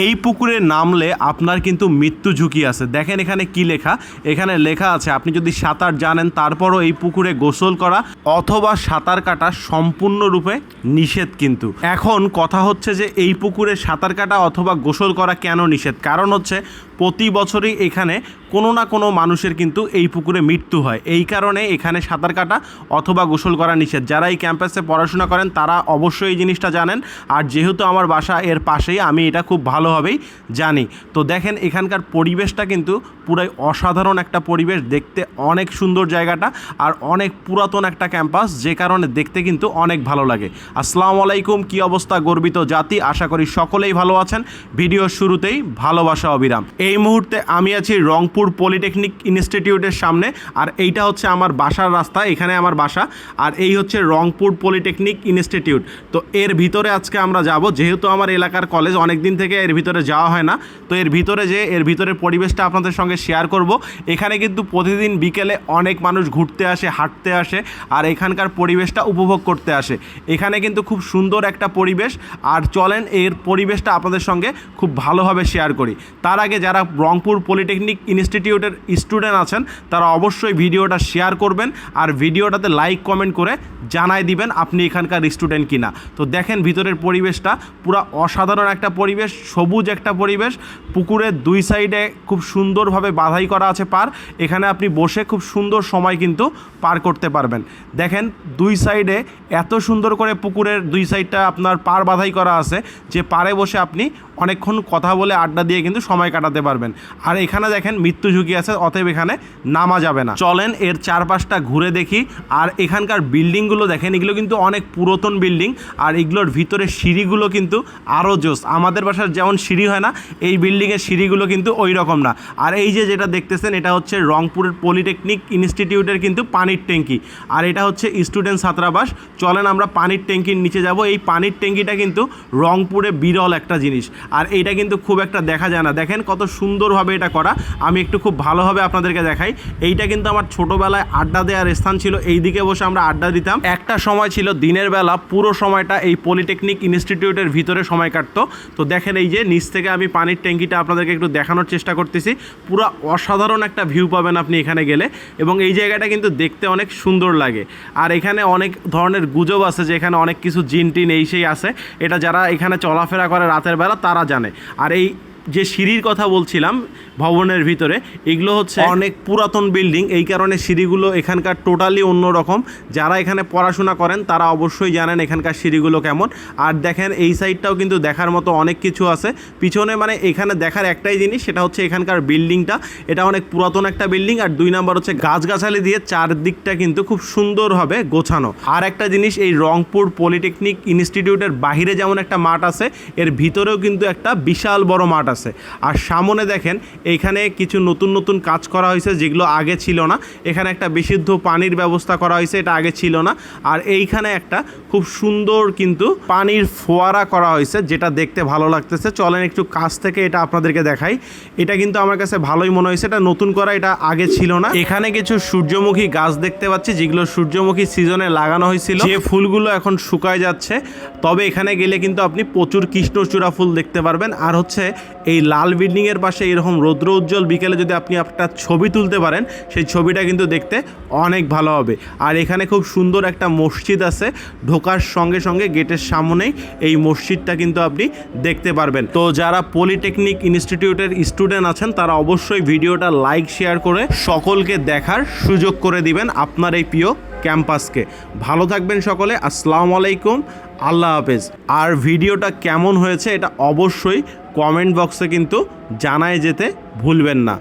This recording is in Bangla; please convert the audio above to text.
এই পুকুরে নামলে আপনার কিন্তু মৃত্যু ঝুঁকি আছে। দেখেন এখানে কি লেখা? এখানে লেখা আছে, আপনি যদি সাঁতার জানেন, তারপরও এই পুকুরে গোসল করা অথবা সাঁতার কাটা সম্পূর্ণরূপে নিষেধ কিন্তু। এখন কথা হচ্ছে যে এই পুকুরে সাঁতার কাটা অথবা গোসল করা কেন নিষেধ? কারণ হচ্ছে প্রতি বছরই এখানে কোনো না কোনো মানুষের কিন্তু এই পুকুরে মৃত্যু হয়। এই কারণে এখানে সাঁতার কাটা অথবা গোসল করা নিষেধ। যারা এই ক্যাম্পাসে পড়াশোনা করেন, তারা অবশ্যই এই জিনিসটা জানেন। আর যেহেতু আমার বাসা এর পাশেই, আমি এটা খুব ভালোভাবেই জানি। তো দেখেন, এখানকার পরিবেশটা কিন্তু পুরাই অসাধারণ একটা পরিবেশ। দেখতে অনেক সুন্দর জায়গাটা আর অনেক পুরাতন একটা ক্যাম্পাস, যে কারণে দেখতে কিন্তু অনেক ভালো লাগে। আসসালামু আলাইকুম, কি অবস্থা গর্বিত জাতি? আশা করি সকলেই ভালো আছেন। ভিডিওর শুরুতেই ভালোবাসা অবিরাম। এই মুহূর্তে আমি আছি রংপুর পলিটেকনিক ইনস্টিটিউটের সামনে। আর এইটা হচ্ছে আমার বাসার রাস্তা, এখানে আমার বাসা। আর এই হচ্ছে রংপুর পলিটেকনিক ইনস্টিটিউট। তো এর ভিতরে আজকে আমরা যাব। যেহেতু আমার এলাকার কলেজ অনেক দিন থেকে এর ভিতরে যাওয়া হয় না, তো এর ভিতরে যে এর ভিতরের পরিবেশটা আপনাদের সঙ্গে শেয়ার করব। এখানে কিন্তু প্রতিদিন বিকেলে অনেক মানুষ ঘুরতে আসে, হাঁটতে আসে, আর এখানকার পরিবেশটা উপভোগ করতে আসে। এখানে কিন্তু খুব সুন্দর একটা পরিবেশ, আর চলেন এর পরিবেশটা আপনাদের সঙ্গে খুব ভালোভাবে শেয়ার করি। তার আগে যারা রংপুর পলিটেকনিক ইনস্টিটিউটের স্টুডেন্ট আছেন, তারা অবশ্যই ভিডিওটা শেয়ার করবেন আর ভিডিওটাতে লাইক কমেন্ট করে জানাই দিবেন আপনি এখানকার স্টুডেন্ট কিনা। তো দেখেন ভিতরের পরিবেশটা, পুরো অসাধারণ একটা পরিবেশ, সবুজ একটা পরিবেশ পুকুরের দুই সাইডে খুব সুন্দরভাবে বাধাই করা আছে পার, এখানে আপনি বসে খুব সুন্দর সময় কিন্তু পার করতে পারবেন। দেখেন দুই সাইডে এত সুন্দর করে পুকুরের দুই সাইডটা আপনার পার বাধাই করা আছে, যে পারে বসে আপনি অনেকক্ষণ কথা বলে আড্ডা দিয়ে কিন্তু সময় কাটাতে পারবেন। আর এখানে দেখেন মৃত্যু ঝুঁকি আছে, অতএব এখানে নামা যাবে না। চলেন এর চারপাশটা ঘুরে দেখি। আর এখানকার বিল্ডিংগুলো দেখেন, এগুলো কিন্তু অনেক পুরাতন বিল্ডিং। আর এগুলোর ভিতরে সিঁড়িগুলো কিন্তু আরও জোস। আমাদের বাসার যেমন সিঁড়ি হয় না, এই বিল্ডিংয়ের সিঁড়িগুলো কিন্তু ওই রকম না। আর এই যে যেটা দেখতেছেন, এটা হচ্ছে রংপুরের পলিটেকনিক ইনস্টিটিউটের কিন্তু পানির ট্যাঙ্কি। আর এটা হচ্ছে স্টুডেন্ট ছাত্রাবাস। চলেন আমরা পানির ট্যাঙ্কির নিচে যাব। এই পানির ট্যাঙ্কিটা কিন্তু রংপুরে বিরল একটা জিনিস। আর এইটা কিন্তু খুব একটা দেখা যায় না। দেখেন কত সুন্দরভাবে এটা করা। আমি একটু খুব ভালোভাবে আপনাদেরকে দেখাই। এইটা কিন্তু আমার ছোটোবেলায় আড্ডা দেওয়ার স্থান ছিল। এই দিকে বসে আমরা আড্ডা দিতাম। একটা সময় ছিল দিনের বেলা, পুরো সময়টা এই পলিটেকনিক ইনস্টিটিউটের ভিতরে সময় কাটতো। তো দেখেন এই যে নিচ থেকে আমি পানির ট্যাঙ্কিটা আপনাদেরকে একটু দেখানোর চেষ্টা করতেছি। পুরো অসাধারণ একটা ভিউ পাবেন আপনি এখানে গেলে। এবং এই জায়গাটা কিন্তু দেখতে অনেক সুন্দর লাগে। আর এখানে অনেক ধরনের গুজব আছে যে এখানে অনেক কিছু জিন টিন এই সেই আছে। এটা যারা এখানে চলাফেরা করে রাতের বেলা, তারা জানে। আর এই যে সিঁড়ির কথা বলছিলাম ভবনের ভিতরে, এগুলো হচ্ছে অনেক পুরাতন বিল্ডিং। এই কারণে সিঁড়িগুলো এখানকার টোটালি অন্যরকম যারা এখানে পড়াশোনা করেন, তারা অবশ্যই জানেন এখানকার সিঁড়িগুলো কেমন। আর দেখেন, এই সাইডটাও কিন্তু দেখার মতো অনেক কিছু আছে। পিছনে মানে এখানে দেখার একটাই জিনিস, সেটা হচ্ছে এখানকার বিল্ডিংটা। এটা অনেক পুরাতন একটা বিল্ডিং, আর দুই নাম্বার হচ্ছে গাছগাছালি দিয়ে চারদিকটা কিন্তু খুব সুন্দরভাবে গোছানো। আর একটা জিনিস, এই রংপুর পলিটেকনিক ইনস্টিটিউটের বাহিরে যেমন একটা মাঠ আছে, এর ভিতরেও কিন্তু একটা বিশাল বড় মাঠ আছে। আর সামনে দেখেন, এইখানে কিছু নতুন নতুন কাজ করা হয়েছে যেগুলো আগে ছিল না। এখানে একটা বিশুদ্ধ পানির ব্যবস্থা করা হয়েছে, এটা আগে ছিল না। আর এইখানে একটা খুব সুন্দর কিন্তু পানির ফোয়ারা করা হয়েছে, যেটা দেখতে ভালো লাগতেছে। চলেন একটু কাছ থেকে এটা আপনাদেরকে দেখাই। এটা কিন্তু আমার কাছে ভালোই মনে হয়েছে, এটা নতুন করা, এটা আগে ছিল না। এখানে কিছু সূর্যমুখী গাছ দেখতে পাচ্ছি, যেগুলো সূর্যমুখী সিজনে লাগানো হয়েছিল। যে ফুলগুলো এখন শুকায় যাচ্ছে, তবে এখানে গেলে কিন্তু আপনি প্রচুর কৃষ্ণচূড়া ফুল দেখতে পারবেন। আর হচ্ছে এই লাল বিল্ডিং এর পাশে এরকম রৌদ্র উজ্জ্বল বিকেলে যদি আপনি একটা ছবি তুলতে পারেন, সেই ছবিটা কিন্তু দেখতে অনেক ভালো হবে। আর এখানে খুব সুন্দর একটা মসজিদ আছে, ঢোকার সঙ্গে সঙ্গে গেটের সামনেই এই মসজিদটা কিন্তু আপনি দেখতে পারবেন। তো যারা পলিটেকনিক ইনস্টিটিউটের স্টুডেন্ট আছেন, তারা অবশ্যই ভিডিওটা লাইক, শেয়ার করে সকলকে দেখার সুযোগ করে দিবেন আপনার এই প্রিয় ক্যাম্পাসকে। ভালো থাকবেন সকলে, আসসালামু আলাইকুম, আল্লাহ হাফেজ। আর ভিডিওটা কেমন হয়েছে, এটা অবশ্যই কমেন্ট বক্সে কিন্তু জানায় যেতে ভুলবেন না।